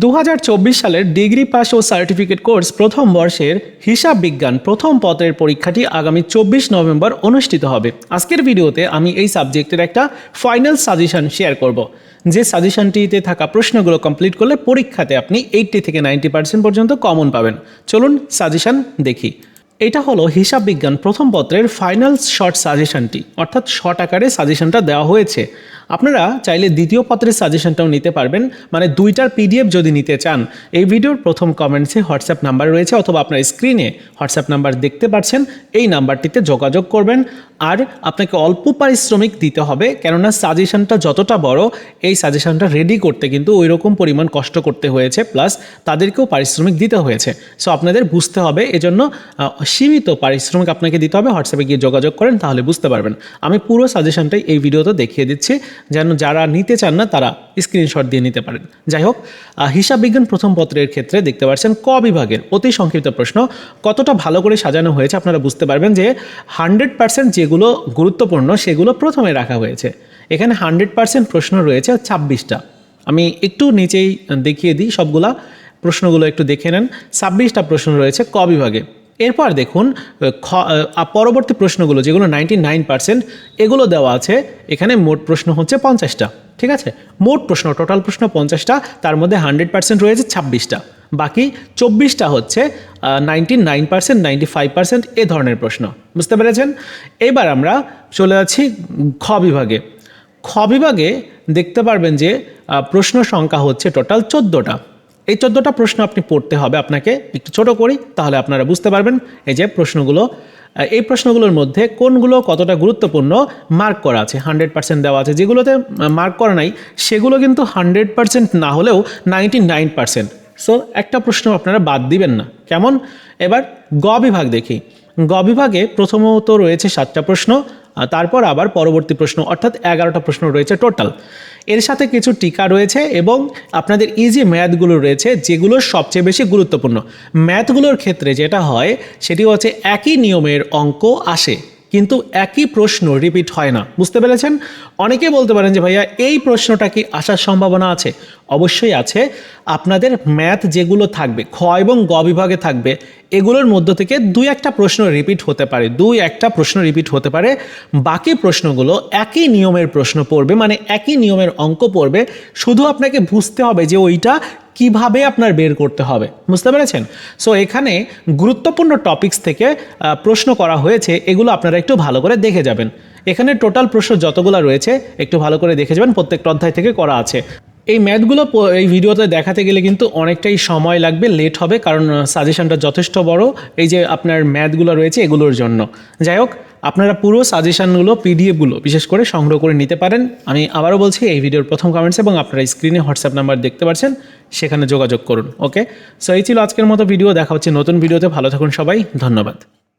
দু হাজার চব্বিশ সালের ডিগ্রি পাস ও সার্টিফিকেট কোর্স প্রথম বর্ষের হিসাব বিজ্ঞান প্রথম পত্রের পরীক্ষাটি আগামী চব্বিশ নভেম্বর অনুষ্ঠিত হবে। আজকের ভিডিওতে আমি এই সাবজেক্টের একটা ফাইনাল সাজেশন শেয়ার করব। যে সাজেশনটিতে থাকা প্রশ্নগুলো কমপ্লিট করলে পরীক্ষাতে আপনি এইটটি থেকে নাইনটি পার্সেন্ট পর্যন্ত কমন পাবেন। চলুন সাজেশন দেখি। এটা হলো হিসাব বিজ্ঞান প্রথম পত্রের ফাইনাল শর্ট সাজেশনটি অর্থাৎ শর্ট আকারে সাজেশনটা দেওয়া হয়েছে। আপনারা চাইলে দ্বিতীয় পত্রের সাজেশনটাও নিতে পারবেন মানে দুইটার পিডিএফ যদি নিতে চান, এই ভিডিওর প্রথম কমেন্টসে হোয়াটসঅ্যাপ নাম্বার রয়েছে, অথবা আপনার স্ক্রিনে হোয়াটসঅ্যাপ নাম্বার দেখতে পাচ্ছেন এই নাম্বারটিতে যোগাযোগ করবেন। আর আপনাকে অল্প পারিশ্রমিক দিতে হবে, কেননা সাজেশনটা যতটা বড়, এই সাজেশনটা রেডি করতে কিন্তু ওই রকম পরিমাণ কষ্ট করতে হয়েছে প্লাস তাদেরকেও পারিশ্রমিক দিতে হয়েছে। সো আপনাদের বুঝতে হবে, এজন্য সীমিত পারিশ্রমিক আপনাকে দিতে হবে, হোয়াটসঅ্যাপে গিয়ে যোগাযোগ করেন, তাহলে বুঝতে পারবেন। আমি পুরো সাজেশনটাই এই ভিডিওতে দেখিয়ে দিচ্ছি, যেন যারা নিতে চান না, তারা স্ক্রিনশট দিয়ে নিতে পারেন। যাই হোক হিসাব বিজ্ঞান প্রথম পত্রের ক্ষেত্রে দেখতে পাচ্ছেন ক বিভাগের অতি সংক্ষিপ্ত প্রশ্ন, কতটা ভালো করে সাজানো হয়েছে আপনারা বুঝতে পারবেন যে হান্ড্রেড পার্সেন্ট যেগুলো গুরুত্বপূর্ণ, সেগুলো প্রথমে রাখা হয়েছে। এখানে হান্ড্রেড পার্সেন্ট প্রশ্ন রয়েছে ছাব্বিশটা। আমি একটু নিচেই দেখিয়ে দিই সবগুলা, প্রশ্নগুলো একটু দেখে নেন। ছাব্বিশটা প্রশ্ন রয়েছে ক বিভাগে। এরপর দেখুন খ পরবর্তী প্রশ্নগুলো, যেগুলো নাইনটি নাইন পার্সেন্ট এগুলো দেওয়া আছে। এখানে মোট প্রশ্ন হচ্ছে পঞ্চাশটা, ঠিক আছে? মোট প্রশ্ন টোটাল প্রশ্ন পঞ্চাশটা, তার মধ্যে হান্ড্রেড পার্সেন্ট রয়েছে ছাব্বিশটা। বাকি চব্বিশটা হচ্ছে ninety nine percent ninety five percent এ ধরনের প্রশ্ন। বুঝতে পেরেছেন? এবার আমরা চলে যাচ্ছি খ বিভাগে। খ বিভাগে দেখতে পারবেন যে প্রশ্ন সংখ্যা হচ্ছে টোটাল চোদ্দোটা। এই চোদ্দোটা প্রশ্ন আপনি পড়তে হবে আপনাকে। একটু ছোট করি, তাহলে আপনারা বুঝতে পারবেন এই যে প্রশ্নগুলো। এই প্রশ্নগুলোর মধ্যে কোনগুলো কতটা গুরুত্বপূর্ণ মার্ক করা আছে? হান্ড্রেড পার্সেন্ট দেওয়া আছে। যেগুলোতে মার্ক করা নাই, সেগুলো কিন্তু হান্ড্রেড পার্সেন্ট না হলেও নাইনটি নাইন পার্সেন্ট সো একটা প্রশ্ন আপনারা বাদ দিবেন না। কেমন? এবার গ বিভাগ দেখি। গ বিভাগে প্রথমত রয়েছে সাতটা প্রশ্ন। তারপর আবার পরবর্তী প্রশ্ন, অর্থাৎ এগারোটা প্রশ্ন রয়েছে টোটাল এর সাথে কিছু টিকা রয়েছে এবং আপনাদের ইজি ম্যাথগুলো রয়েছে যেগুলো সবচেয়ে বেশি গুরুত্বপূর্ণ। ম্যাথগুলোর ক্ষেত্রে যেটা হয়, সেটি হচ্ছে একই নিয়মের অঙ্ক আসে। কিন্তু একই প্রশ্ন রিপিট হয় না। বুঝতে পেরেছেন? অনেকে বলতে পারেন যে, ভাইয়া, এই প্রশ্নটা কি আসার সম্ভাবনা আছে? অবশ্যই আছে। আপনাদের ম্যাথ যেগুলো থাকবে, খ এবং গ বিভাগে থাকবে, এগুলোর মধ্য থেকে দুই একটা প্রশ্ন রিপিট হতে পারে, দুই একটা প্রশ্ন রিপিট হতে পারে। বাকি প্রশ্নগুলো একই নিয়মের প্রশ্ন পড়বে মানে একই নিয়মের অঙ্ক পড়বে। শুধু আপনাকে বুঝতে হবে যে, ওইটা কীভাবে আপনার বের করতে হবে, বুঝতে পেরেছেন? সো এখানে গুরুত্বপূর্ণ টপিকস থেকে প্রশ্ন করা হয়েছে, এগুলো আপনারা একটু ভালো করে দেখে যাবেন। এখানে টোটাল প্রশ্ন যতগুলো রয়েছে, একটু ভালো করে দেখে যাবেন, প্রত্যেকটা অধ্যায় থেকে করা আছে। এই ম্যাথগুলো এই ভিডিওতে দেখাতে গেলে কিন্তু অনেকটাই সময় লাগবে লেট হবে, কারণ সাজেশনটা যথেষ্ট বড়। এই যে আপনার ম্যাথগুলো রয়েছে, এগুলোর জন্য। যাই হোক আপনারা পুরো সাজেশানগুলো পিডিএফগুলো বিশেষ করে সংগ্রহ করে নিতে পারেন। আমি আবারও বলছি, এই ভিডিওর প্রথম কমেন্টস এবং আপনারা স্ক্রিনে হোয়াটসঅ্যাপ নাম্বার দেখতে পাচ্ছেন সেখানে যোগাযোগ করুন ওকে সো এই ছিল আজকের মতো ভিডিও দেখা হচ্ছে নতুন ভিডিওতে ভালো থাকুন সবাই, ধন্যবাদ।